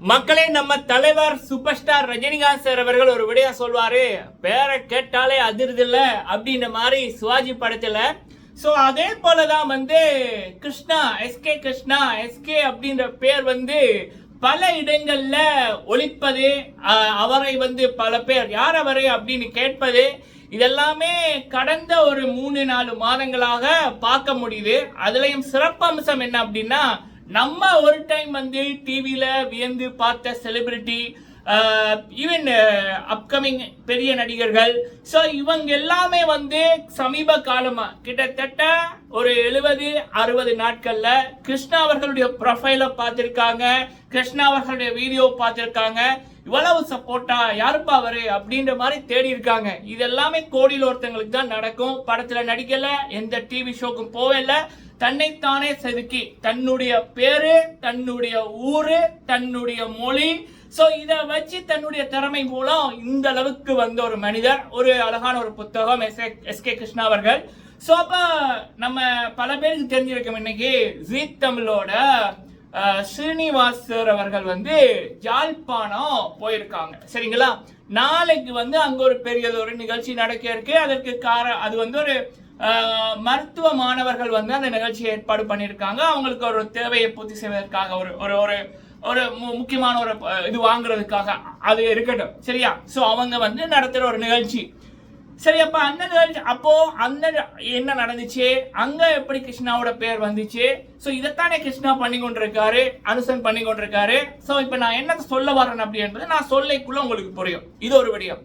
மக்களே நம்ம தலைவர் சூப்பர் ஸ்டார் ரஜினிகாந்த் சார் அவர்கள் ஒரு விடயம் சொல்வாரு பேரை கேட்டாலே அதிர்தில்ல அப்படின்ற மாதிரி சிவாஜி படத்துல. ஸோ அதே போலதான் வந்து கிருஷ்ணா எஸ்கே கிருஷ்ணா எஸ்கே அப்படின்ற பேர் வந்து பல இடங்கள்ல ஒழிப்பது அவரை வந்து பல பேர் யார் அவரு அப்படின்னு கேட்பது இதெல்லாமே கடந்த ஒரு மூணு நாலு மாதங்களாக பார்க்க முடியுது. அதுலயும் சிறப்பம்சம் என்ன அப்படின்னா நம்ம ஒரு டைம் வந்து டிவியில் வியந்து பார்த்த செலிபிரிட்டி ஈவன் அப்கமிங் பெரிய நடிகர்கள். ஸோ இவங்க எல்லாமே வந்து சமீப காலமாக கிட்டத்தட்ட ஒரு எழுபது அறுபது நாட்களில் கிருஷ்ணா அவர்களுடைய ப்ரொஃபைலை பார்த்துருக்காங்க. கிருஷ்ணா அவர்களுடைய வீடியோ பார்த்துருக்காங்க. இவ்வளவு சப்போர்ட்டா யாருப்பா அவரு? அப்படின்ற மாதிரி தேடி இருக்காங்க. இது எல்லாமே கோடியில் ஒருத்தங்களுக்கு தான் நடக்கும். படத்துல நடிக்கல எந்த டிவி ஷோக்கும் போகல. தன்னைத்தானே செதுக்கி தன்னுடைய பேரு தன்னுடைய ஊரு தன்னுடைய மொழி. ஸோ இதை வச்சு தன்னுடைய திறமை மூலம் இந்த அளவுக்கு வந்த ஒரு மனிதர் ஒரு அழகான ஒரு புத்தகம் எஸ் எஸ் கே கிருஷ்ணா அவர்கள். ஸோ அப்போ நம்ம பல பேருக்கு தெரிஞ்சிருக்கோம் இன்னைக்கு ஜீ தமிழோட ஸ்ரீனிவாசர் அவர்கள் வந்து யாழ்ப்பாணம் போயிருக்காங்க. சரிங்களா? நாளைக்கு வந்து அங்க ஒரு பெரியது ஒரு நிகழ்ச்சி நடக்க இருக்கு. அதற்கு கார அது வந்து ஒரு மருத்துவ மாணவர்கள் வந்து அந்த நிகழ்ச்சியை ஏற்பாடு பண்ணியிருக்காங்க. அவங்களுக்கு ஒரு தேவையை பூர்த்தி செய்வதற்காக ஒரு ஒரு ஒரு ஒரு மு- முக்கியமான ஒரு இது வாங்குறதுக்காக அது இருக்கட்டும். சரியா? ஸோ அவங்க வந்து நடத்துகிற ஒரு நிகழ்ச்சி. சரி அப்ப அந்த நிகழ்ச்சி அப்போ அந்த என்ன நடந்துச்சு? அங்க எப்படி கிருஷ்ணாவோட பேர் வந்துச்சு? சோ இதைத்தானே கிருஷ்ணா பண்ணி கொண்டிருக்காரு அனுசன் பண்ணி கொண்டிருக்காரு. சோ இப்ப நான் என்ன சொல்ல வரேன் அப்படின்றது நான் சொல்லைக்குள்ள உங்களுக்கு புரியும். இது ஒரு விடயம்.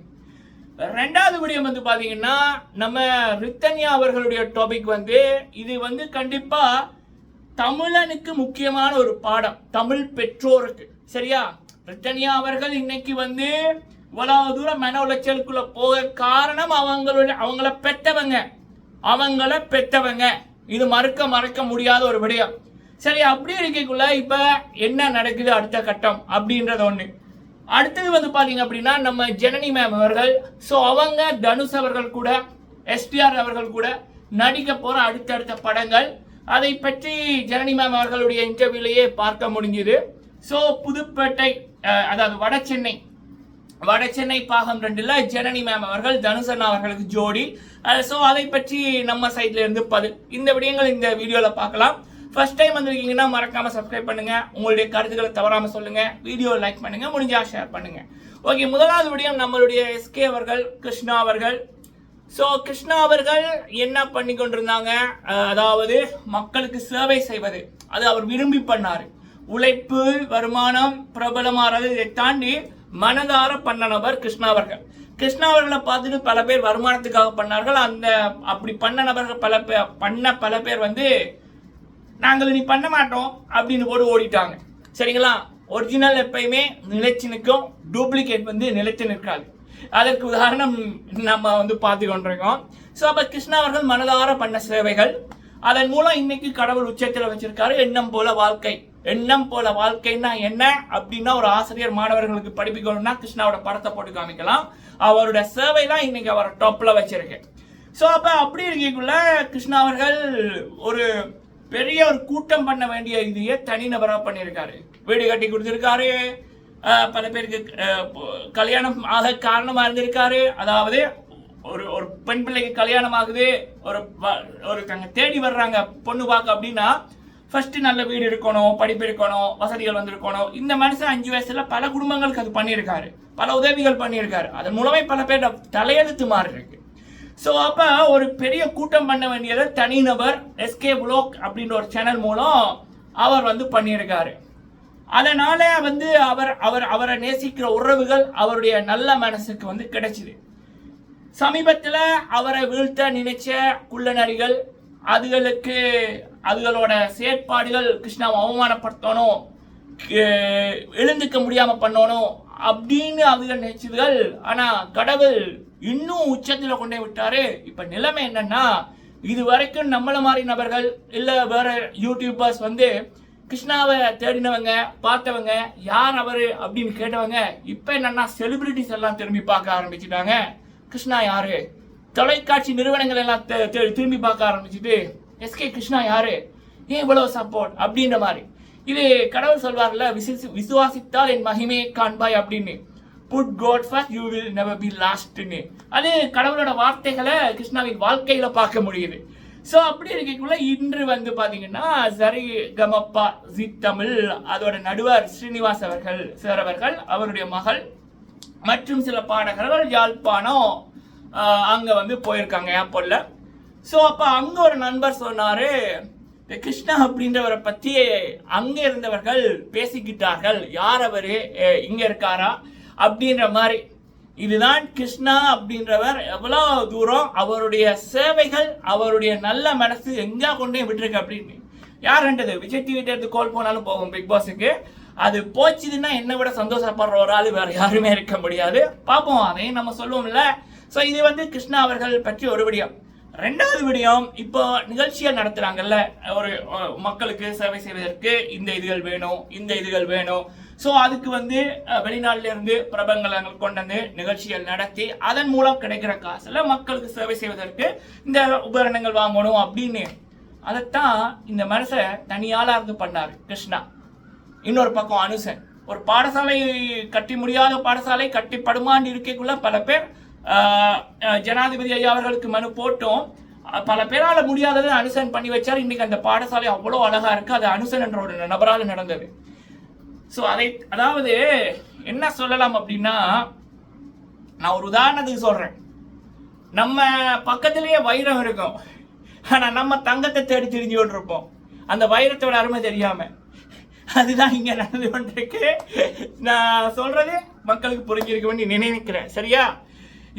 ரெண்டாவது விடயம் வந்து பாத்தீங்கன்னா நம்ம ரித்தன்யா அவர்களுடைய டாபிக் வந்து இது வந்து கண்டிப்பா தமிழனுக்கு முக்கியமான ஒரு பாடம். தமிழ் பெற்றோருக்கு. சரியா? ரித்தன்யா அவர்கள் இன்னைக்கு வந்து இவ்வளவு தூரம் மன உளைச்சலுக்குள்ள போக காரணம் அவங்களுடைய அவங்கள பெற்றவங்க. அவங்கள பெற்றவங்க. இது மறுக்க மறக்க முடியாத ஒரு விடயம். சரி அப்படி இருக்கக்குள்ள இப்ப என்ன நடக்குது அடுத்த கட்டம் அப்படின்றது ஒண்ணு. அடுத்தது வந்து பாத்தீங்க அப்படின்னா நம்ம ஜனனி மேம் அவர்கள் ஸோ அவங்க தனுஷ் அவர்கள் கூட எஸ்பிஆர் அவர்கள் கூட நடிக்க போற அடுத்தடுத்த படங்கள். அதை பற்றி ஜனனி மேம் அவர்களுடைய இன்டர்வியூலேயே பார்க்க முடிஞ்சுது. ஸோ புதுப்பேட்டை அதாவது வட சென்னை வட சென்னை பாகம் ரெண்டுல ஜனனி மேம் அவர்கள் தனுசன் அவர்களுக்கு ஜோடி. ஸோ அதை பற்றி நம்ம சைட்ல இருந்து பது இந்த விடயங்கள் இந்த வீடியோல பார்க்கலாம். ஃபர்ஸ்ட் டைம் வந்திருக்கீங்கன்னா மறக்காம சப்ஸ்கிரைப் பண்ணுங்க. உங்களுடைய கருத்துக்களை தவறாம சொல்லுங்க. வீடியோ லைக் பண்ணுங்க. முடிஞ்சா ஷேர் பண்ணுங்க. ஓகே முதலாவது விடயம் நம்மளுடைய எஸ்கே அவர்கள் கிருஷ்ணா அவர்கள். ஸோ கிருஷ்ணா அவர்கள் என்ன பண்ணி கொண்டிருந்தாங்க? அதாவது மக்களுக்கு சேவை செய்வது. அது அவர் விரும்பி பண்ணார். உழைப்பு வருமானம் பிரபலமாறது இதை தாண்டி மனதார பண்ண நபர் கிருஷ்ணா அவர்கள். கிருஷ்ணா அவர்களை பார்த்துட்டு பல பேர் வருமானத்துக்காக பண்ணார்கள். அந்த அப்படி பண்ண நபர்கள் பல பேர் பண்ண பல பேர் வந்து நாங்கள் இனி பண்ண மாட்டோம் அப்படின்னு போட்டு ஓடிட்டாங்க. சரிங்களா? ஒரிஜினல் எப்பயுமே நிலைச்சு நிற்கும். டூப்ளிகேட் வந்து நிலைத்து நிற்காது. அதற்கு உதாரணம் நம்ம வந்து பார்த்து கொண்டிருக்கோம். ஸோ அப்போ கிருஷ்ணா அவர்கள் மனதார பண்ண சேவைகள் அதன் மூலம் இன்னைக்கு கடவுள் உச்சத்தில் வச்சிருக்காரு. எண்ணம் போல வாழ்க்கை. எண்ணம் போல வாழ்க்கைன்னா என்ன அப்படின்னா ஒரு ஆசிரியர் மாணவர்களுக்கு படிப்பிக்கணும்னா கிருஷ்ணாவோட படத்தை போட்டு காமிக்கலாம். அவரோட சேவை தான் இன்னைக்கு அவர் டாப்ல வச்சிருக்கேன் ஸோ அப்போ அப்படி இருக்கக்குள்ள கிருஷ்ணா அவர்கள் ஒரு பெரிய ஒரு கூட்டம் பண்ண வேண்டிய இதையே தனிநபரா பண்ணியிருக்காரு. வீடு கட்டி கொடுத்துருக்காரு. பல பேருக்கு கல்யாணம் ஆக காரணமா இருந்திருக்காரு. அதாவது ஒரு ஒரு பெண் பிள்ளைக்கு கல்யாணம் ஆகுது. ஒரு ஒரு தங்க தேடி வர்றாங்க பொண்ணு பார்க்க அப்படின்னா ஃபர்ஸ்ட் நல்ல வீடு இருக்கணும் படிப்பு இருக்கணும் வசதிகள் வந்திருக்கணும். இந்த மனுஷன் அஞ்சு வயசுல பல குடும்பங்களுக்கு அது பண்ணியிருக்காரு. பல உதவிகள் பண்ணியிருக்காரு. அதன் மூலமே பல பேர் தலையெழுத்து மாறி இருக்கு. ஸோ அப்போ ஒரு பெரிய கூட்டம் பண்ண வேண்டியதை தனிநபர் எஸ்கே புலோக் அப்படின்ற ஒரு சேனல் மூலம் அவர் வந்து பண்ணியிருக்காரு. அதனால வந்து அவர் அவர் அவரை நேசிக்கிற உறவுகள் அவருடைய நல்ல மனசுக்கு வந்து கிடைச்சிது. சமீபத்தில் அவரை வீழ்த்த நினைச்ச குள்ளநரிகள் அதுகளுக்கு அதுகளோட செயற்பாடுகள் கிருஷ்ணாவை அவமானப்படுத்தணும் எழுந்துக்க முடியாம பண்ணணும் அப்படின்னு அதுகள் நினைச்சதுகள். ஆனா கடவுள் இன்னும் உச்சத்தில் கொண்டே விட்டாரு. இப்ப நிலைமை என்னன்னா இது வரைக்கும் நம்மள மாதிரி நபர்கள் இல்ல வேற யூடியூபர்ஸ் வந்து கிருஷ்ணாவை தேடினவங்க பார்த்தவங்க யார் அவரு அப்படின்னு கேட்டவங்க இப்ப என்னன்னா செலிபிரிட்டிஸ் எல்லாம் திரும்பி பார்க்க ஆரம்பிச்சிட்டாங்க. கிருஷ்ணா யாரு? தொலைக்காட்சி நிறுவனங்கள் எல்லாம் திரும்பி பார்க்க ஆரம்பிச்சுட்டு எஸ்கே கிருஷ்ணா யாரு? ஏன் இவ்வளவு சப்போர்ட் அப்படின்ற மாதிரி. இது கடவுள் சொல்வார்ல விசிசி விசுவாசித்தால் என் மகிமையை காண்பாய் அப்படின்னு. Put God first you will never be லாஸ்ட்னு அது கடவுளோட வார்த்தைகளை கிருஷ்ணாவின் வாழ்க்கையில பார்க்க முடியுது. ஸோ அப்படி இருக்கக்குள்ள இன்று வந்து பார்த்தீங்கன்னா சரி கமப்பா ஜி தமிழ் அதோட நடுவர் ஸ்ரீனிவாஸ் அவர்கள் சார் அவர்கள் அவருடைய மகள் மற்றும் சில பாடகர்கள் யாழ்ப்பாணம் அங்கே வந்து போயிருக்காங்க ஏர்போர்ட்ல ஸோ அப்போ அங்கே ஒரு நண்பர் சொன்னாரு இந்த கிருஷ்ணா அப்படின்றவரை பற்றி அங்கே இருந்தவர்கள் பேசிக்கிட்டார்கள். யார் அவர்? இங்கே இருக்காரா? அப்படின்ற மாதிரி. இதுதான் கிருஷ்ணா அப்படின்றவர் எவ்வளோ தூரம் அவருடைய சேவைகள் அவருடைய நல்ல மனசு எங்கே கொண்டே விட்டுருக்கு அப்படின்னு. யாருன்றது விஜய் டிவி எடுத்து கால் போனாலும் போகும் பிக் பாஸுக்கு அது போச்சுதுன்னா என்னை விட சந்தோஷப்படுற ஒரு ஆள் வேற யாருமே இருக்க முடியாது. பார்ப்போம் அதையும் நம்ம சொல்லுவோம்ல. ஸோ இது வந்து கிருஷ்ணா அவர்கள் பற்றி ஒரு விடியம். ரெண்டாவது விடயம் இப்போ நிகழ்ச்சிகள் நடத்துகிறாங்கல்ல ஒரு மக்களுக்கு சேவை செய்வதற்கு இந்த இதுகள் வேணும் இந்த இதுகள் வேணும். ஸோ அதுக்கு வந்து வெளிநாட்டிலிருந்து பிரபங்களங்கள் பிரபலங்கள் கொண்டு வந்து நிகழ்ச்சிகள் நடத்தி அதன் மூலம் கிடைக்கிற காசில் மக்களுக்கு சேவை செய்வதற்கு இந்த உபகரணங்கள் வாங்கணும் அப்படின்னு. அதைத்தான் இந்த மனுஷன் தனியாளா இருந்து பண்ணாரு கிருஷ்ணா. இன்னொரு பக்கம் அனுசன். ஒரு பாடசாலை கட்டி முடியாத பாடசாலை கட்டிப்படுமான்னு இருக்கக்குள்ள பல பேர் ஜனாதிபதி ஐயா அவர்களுக்கு மனு போட்டோம். பல பேரால முடியாததை அனுசன் பண்ணி வச்சார். இன்னைக்கு அந்த பாடசாலை அவ்வளோ அழகா இருக்கு. அது அனுசன் என்ற ஒரு நபரால் நடந்தது. ஸோ அதை அதாவது என்ன சொல்லலாம் அப்படின்னா நான் ஒரு உதாரணத்துக்கு சொல்றேன். நம்ம பக்கத்திலேயே வைரம் இருக்கும். ஆனால் நம்ம தங்கத்தை தேடி திரிஞ்சு கொண்டிருப்போம். அந்த வைரத்தோட அருமை தெரியாம. அதுதான் இங்கே நடந்து கொண்டிருக்கு. நான் சொல்கிறது மக்களுக்கு புரிஞ்சிருக்க வேண்டி நினைக்கிறேன். சரியா?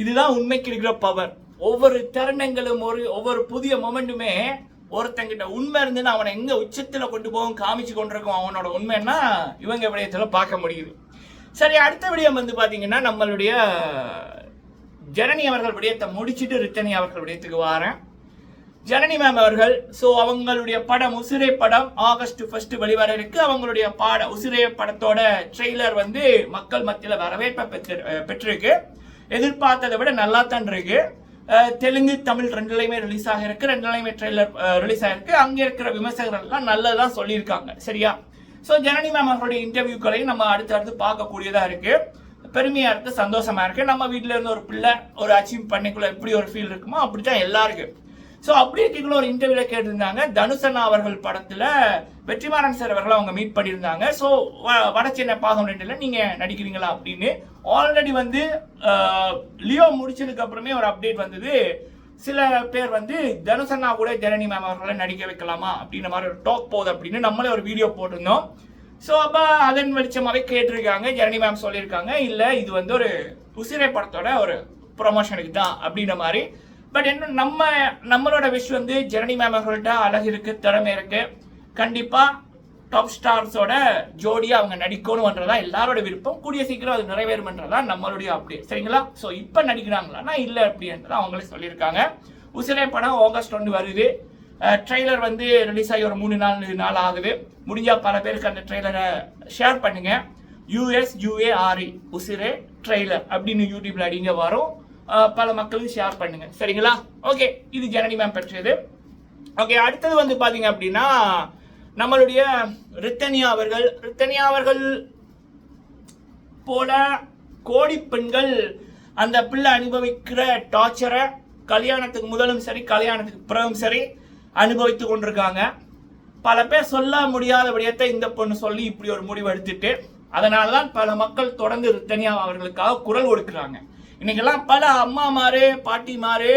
இதுதான் உண்மைக்கு இருக்கிற பவர் ஒவ்வொரு தருணங்களும் ஒரு ஒவ்வொரு புதிய மொமெண்ட்டுமே ஒருத்தங்கிட்ட உண்மை இருந்துன்னு அவனை எங்கே உச்சத்தில் கொண்டு போகும் காமிச்சு கொண்டிருக்கும் அவனோட உண்மைன்னா இவங்க விடயத்தில் பார்க்க முடியுது. சரி அடுத்த விடயம் வந்து பார்த்தீங்கன்னா நம்மளுடைய ஜனனி அவர்கள் விடயத்தை முடிச்சுட்டு ரித்தனி அவர்கள் விடயத்துக்கு வாரேன். ஜனனி மேம் அவர்கள் ஸோ அவங்களுடைய படம் உசிரை படம் ஆகஸ்ட் ஃபர்ஸ்ட் வெளிவர இருக்கு. அவங்களுடைய பாட உசிரை படத்தோட ட்ரெய்லர் வந்து மக்கள் மத்தியில் வரவேற்பை பெற்று பெற்றிருக்கு. எதிர்பார்த்ததை விட நல்லா தான் இருக்கு தெலுங்கு தமிழ் ரெண்டுலையுமே ரிலீஸ் ஆகிருக்கு ரெண்டுலையுமே ட்ரெய்லர் ரிலீஸ் ஆகிருக்கு அங்கே இருக்கிற விமர்சகர்கள்லாம் நல்லதாக நல்லதான் சொல்லியிருக்காங்க. சரியா? ஸோ ஜனனி மேம் அவர்களுடைய இன்டர்வியூக்களையும் நம்ம அடுத்து அடுத்து பார்க்கக்கூடியதாக இருக்கு. பெருமையாக இருக்குது சந்தோஷமாக இருக்குது நம்ம வீட்டில் இருந்து ஒரு பிள்ளை ஒரு அச்சீவ் பண்ணிக்குள்ள எப்படி ஒரு ஃபீல் இருக்குமோ அப்படி தான் எல்லாருக்கும். ஸோ அப்படி இருக்கீங்களோ ஒரு இன்டர்வியூல கேட்டிருந்தாங்க. தனுசண்ணா அவர்கள் படத்துல வெற்றிமாறன் சார் அவர்கள் அவங்க மீட் பண்ணியிருந்தாங்க. ஸோ வட சென்னை பாகம் ரெண்டுல நீங்க நடிக்கிறீங்களா அப்படின்னு. ஆல்ரெடி வந்து லியோ முடிச்சதுக்கு அப்புறமே ஒரு அப்டேட் வந்தது. சில பேர் வந்து தனுசண்ணா கூட ஜனனி மேம் அவர்களை நடிக்க வைக்கலாமா அப்படின்ற மாதிரி ஒரு டாக் போகுது அப்படின்னு நம்மளே ஒரு வீடியோ போட்டிருந்தோம். ஸோ அப்போ அதன் வெளிச்சமாகவே கேட்டிருக்காங்க. ஜனனி மேம் சொல்லியிருக்காங்க. இல்லை இது வந்து ஒரு உசிரை படத்தோட ஒரு ப்ரொமோஷனுக்கு தான் அப்படின்ற மாதிரி. பட் என்ன நம்ம நம்மளோட விஷ் வந்து ஜனனி மேம் அவர்கள்ட்ட அழகு இருக்கு திறமை இருக்கு. கண்டிப்பா டாப் ஸ்டார்ஸோட ஜோடியா அவங்க நடிக்கணும்ன்றதா எல்லாரோட விருப்பம். கூடிய சீக்கிரம் அது நிறைவேறும்ன்றதா நம்மளுடைய அப்டேட் சரிங்களா? ஸோ இப்போ நடிக்கிறாங்களான்னா இல்லை அப்படின்றத அவங்களே சொல்லியிருக்காங்க. உசிலே படம் ஆகஸ்ட் ஒன்று வருது. ட்ரெய்லர் வந்து ரிலீஸ் ஆகி ஒரு மூணு நாலு நாள் ஆகுது. முடிஞ்சால் பல பேருக்கு அந்த ட்ரெய்லரை ஷேர் பண்ணுங்க. யூஎஸ் யூஏஆர்இ உசிரே ட்ரெய்லர் அப்படின்னு யூடியூப்ல அடிங்க வரும். பல மக்களுக்கு ஷேர் பண்ணுங்க. சரிங்களா? ஓகே இது ஜனனி மேம் பெற்றது. ஓகே அடுத்தது வந்து பாத்தீங்க அப்படின்னா நம்மளுடைய ரித்தனியா அவர்கள். ரித்தனியா அவர்கள் போல கோடி பெண்கள் அந்த பிள்ளை அனுபவிக்கிற டார்ச்சரை கல்யாணத்துக்கு முதலும் சரி கல்யாணத்துக்கு பிறகும் சரி அனுபவித்து கொண்டிருக்காங்க. பல பேர் சொல்ல முடியாத விடயத்தை இந்த பொண்ணு சொல்லி இப்படி ஒரு முடிவு எடுத்துட்டு அதனால தான் பல மக்கள் தொடர்ந்து ரித்தனியா அவர்களுக்காக குரல் கொடுக்குறாங்க. இன்னைக்கெல்லாம் பல அம்மாமாரு பாட்டிமாரு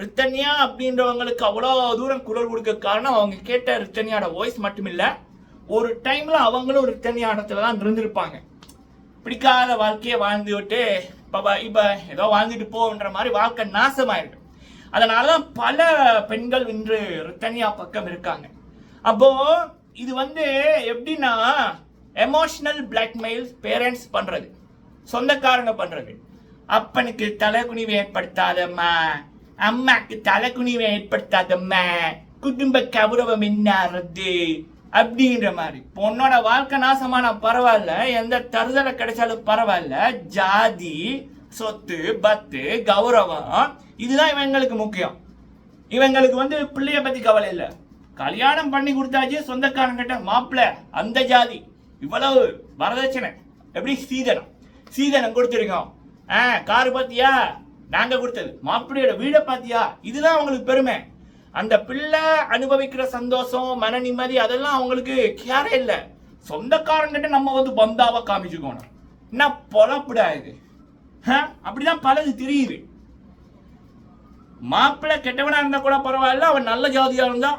ரித்தன்யா அப்படின்றவங்களுக்கு அவ்வளோ தூரம் குரல் கொடுக்க காரணம் அவங்க கேட்ட ரித்தன்யாட வாய்ஸ் மட்டும் இல்லை ஒரு டைமில் அவங்களும் ரித்தன்யா இடத்துல தான் இருந்திருப்பாங்க. பிடிக்காத வாழ்க்கையை வாழ்ந்து விட்டு இப்போ இப்போ ஏதோ வாழ்ந்துட்டு போன்ற மாதிரி வாழ்க்கை நாசமாயிருக்கு. அதனால தான் பல பெண்கள் இன்று ரித்தன்யா பக்கம் இருக்காங்க. அப்போது இது வந்து எப்படின்னா எமோஷனல் பிளாக்மெயில் பேரண்ட்ஸ் பண்ணுறது சொந்தக்காரங்க பண்ணுறது அப்பனுக்கு தலைக்குனிவை ஏற்படுத்தாதம்மா. அம்மாக்கு தலைக்குனிவை ஏற்படுத்தாதம்மா. குடும்ப கௌரவம் என்னாறது அப்படின்ற மாதிரி. பொண்ணோட வாழ்க்கை நாசமான பரவாயில்ல. எந்த தருதலை கிடைச்சாலும் பரவாயில்ல. ஜாதி சொத்து பத்து கௌரவம். இதுதான் இவங்களுக்கு முக்கியம். இவங்களுக்கு வந்து பிள்ளைய பத்தி கவலை இல்லை. கல்யாணம் பண்ணி கொடுத்தாச்சு சொந்தக்காரங்கிட்ட மாப்பிள்ள அந்த ஜாதி. இவ்வளவு வரதட்சணை. எப்படி? சீதனம். சீதனம் கொடுத்துருக்கோம். ஆ காரு பார்த்தியா நாங்கள் கொடுத்தது. மாப்பிள்ளையோட வீடை பார்த்தியா இதுதான் அவங்களுக்கு பெருமை. அந்த பிள்ளை அனுபவிக்கிற சந்தோஷம் மன நிம்மதி அதெல்லாம் அவங்களுக்கு கேரே இல்லை. சொந்தக்காரங்கிட்ட நம்ம வந்து பந்தாவை காமிச்சுக்கணும் என்ன பொழப்புடா இது? அப்படிதான் பலது தெரியுது. மாப்பிள்ளை கெட்டவனா இருந்தா கூட பரவாயில்ல அவன் நல்ல ஜாதியா இருந்தா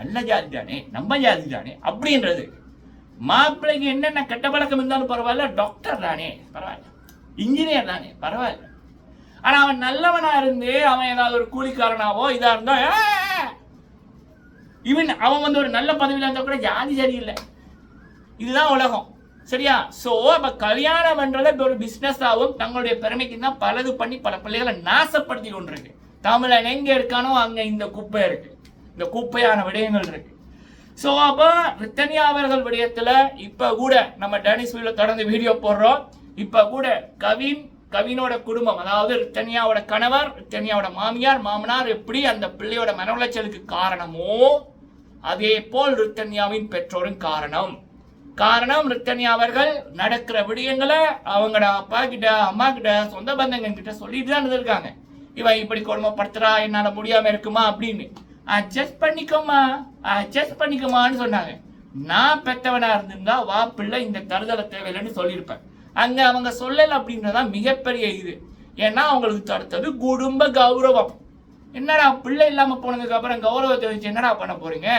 நல்ல ஜாதி தானே நம்ம ஜாதி தானே அப்படின்றது. மாப்பிள்ளைக்கு என்னென்ன கெட்ட பழக்கம் இருந்தாலும் பரவாயில்ல டாக்டர் தானே பரவாயில்ல. இன்ஜினியர் தானே பரவாயில்ல. ஆனா அவன் நல்லவனா இருந்து அவன் ஏதாவது ஒரு கூலிக்காரனாவோ இதா இருந்தா இவன் அவன் வந்து ஒரு நல்ல பதவியில இருந்தா கூட ஜாதி சரியில்லை. இதுதான் உலகம். சரியா? ஸோ அப்ப கல்யாணம் பண்றத ஒரு பிசினஸ் ஆகும் தங்களுடைய பெருமைக்கு தான் பலது பண்ணி பல பிள்ளைகளை நாசப்படுத்தி கொண்டிருக்கு. தமிழன் எங்க இருக்கானோ அங்க இந்த குப்பை இருக்கு. இந்த குப்பையான விடயங்கள் இருக்கு. ஸோ அப்போ ரித்தனியா அவர்கள் விடயத்துல இப்ப கூட நம்ம டேனிஸ் வீல தொடர்ந்து வீடியோ போடுறோம். இப்ப கூட கவின் கவினோட குடும்பம் அதாவது ரித்தனியாவோட கணவர் ரித்தனியாவோட மாமியார் மாமனார் எப்படி அந்த பிள்ளையோட மன உளைச்சலுக்கு காரணமோ அதே போல் ரித்தன்யாவின் பெற்றோரும் காரணம். காரணம் ரித்தன்யா அவர்கள் நடக்கிற விடயங்களை அவங்களோட அப்பா கிட்ட அம்மா கிட்ட சொந்த பந்தங்க கிட்ட சொல்லிட்டு தான் இருந்திருக்காங்க. இவன் இப்படி கொடுமைப்படுத்துறா என்னால முடியாம இருக்குமா அப்படின்னு. அட்ஜஸ்ட் பண்ணிக்கோமா அட்ஜஸ்ட் பண்ணிக்கோமான்னு சொன்னாங்க. நான் பெத்தவனா இருந்திருந்தா வா பிள்ளை இந்த தருதலை தேவையில்லைன்னு சொல்லியிருப்பேன். அங்கே அவங்க சொல்லல அப்படின்றதான் மிகப்பெரிய இது. ஏன்னா அவங்களுக்கு தடுத்தது குடும்ப கௌரவம். என்னடா பிள்ளை இல்லாமல் போனதுக்கு அப்புறம் கௌரவத்தை வச்சு என்னடா பண்ண போறீங்க?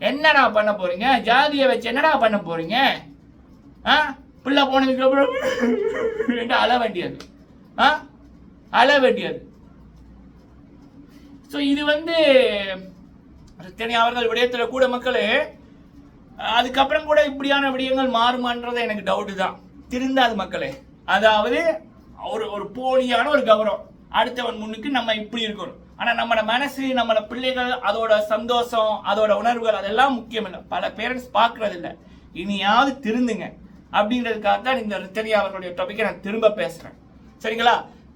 என்னடா பண்ண போறீங்க? ஜாதியை வச்சு என்னடா பண்ண போறீங்க? ஆ? பிள்ளை போனதுக்கு அப்புறம் அழ வேண்டியது. ஆ? அழ வேண்டியது. ஸோ இது வந்து ரத்தனி அவர்கள் விடயத்தில் கூட மக்களே அதுக்கப்புறம் கூட இப்படியான விடயங்கள் மாறுமான்றது எனக்கு டவுட்டு தான். திருந்தாது மக்களே. அதாவது ஒரு ஒரு போலியான ஒரு கௌரவம். அடுத்தவன் முன்னுக்கு நம்ம இப்படி இருக்கணும். ஆனா நம்மளோட மனசு நம்மளோட பிள்ளைகள் அதோட சந்தோஷம் அதோட உணர்வுகள் அதெல்லாம் முக்கியம் இல்லை. பல பேரண்ட்ஸ் பார்க்கறது இல்லை இனியாவது திருந்துங்க. அப்படின்றதுக்காக தான் இந்த ரித்தனி அவர்களுடைய டாபிக்கை நான் திரும்ப பேசுறேன். சரிங்களா?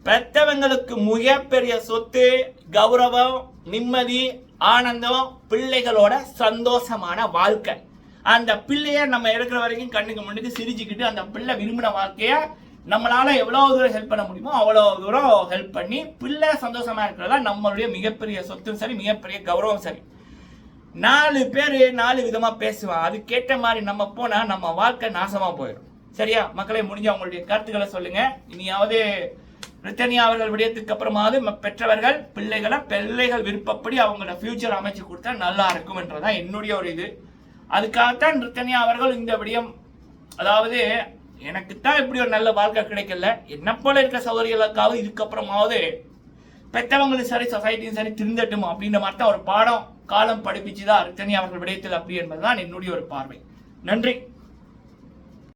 பெத்தவங்களுக்கு மிகப்பெரிய சொத்து கௌரவம் நிம்மதி ஆனந்தம் பிள்ளைகளோட சந்தோஷமான வாழ்க்கை. அந்த பிள்ளைய நம்ம இருக்கிற வரைக்கும் கண்ணுக்கு முன்னுக்கு சிரிச்சுக்கிட்டு அந்த பிள்ளை விரும்பின வாழ்க்கையை நம்மளால எவ்வளவு தூரம் ஹெல்ப் பண்ண முடியுமோ அவ்வளோ தூரம் ஹெல்ப் பண்ணி பிள்ளை சந்தோஷமா இருக்கிறதா நம்மளுடைய மிகப்பெரிய சொத்தும் சரி மிகப்பெரிய கௌரவம் சரி. நாலு பேர் நாலு விதமா பேசுவான் அதுக்கேற்ற மாதிரி நம்ம போனா நம்ம வாழ்க்கை நாசமா போயிடும். சரியா? மக்களை முடிஞ்ச அவங்களுடைய கருத்துக்களை சொல்லுங்க. இனியாவது ரித்தனியா அவர்கள் விடயத்துக்கு அப்புறமாவது ம- பெற்றவர்கள் பிள்ளைகளை பிள்ளைகள் விருப்பப்படி அவங்களோட ஃபியூச்சர் அமைச்சு கொடுத்தா நல்லா இருக்கும் என்றதான் என்னுடைய ஒரு இது. அதுக்காகத்தான் ரித்தனியா அவர்கள் இந்த விடயம் அதாவது எனக்கு தான் இப்படி ஒரு நல்ல வாழ்க்கை கிடைக்கல. என்ன போல இருக்க சௌகரியங்களுக்காவது இதுக்கப்புறமாவது பெற்றவங்களும் சரி சொசைட்டியும் சரி திருந்தட்டும் அப்படின்ற மாதிரி தான் ஒரு பாடம் காலம் படிப்பிச்சுதான் ரித்தனி அவர்கள் விடயத்தில் அப்படி என்பதுதான் என்னுடைய ஒரு பார்வை. நன்றி.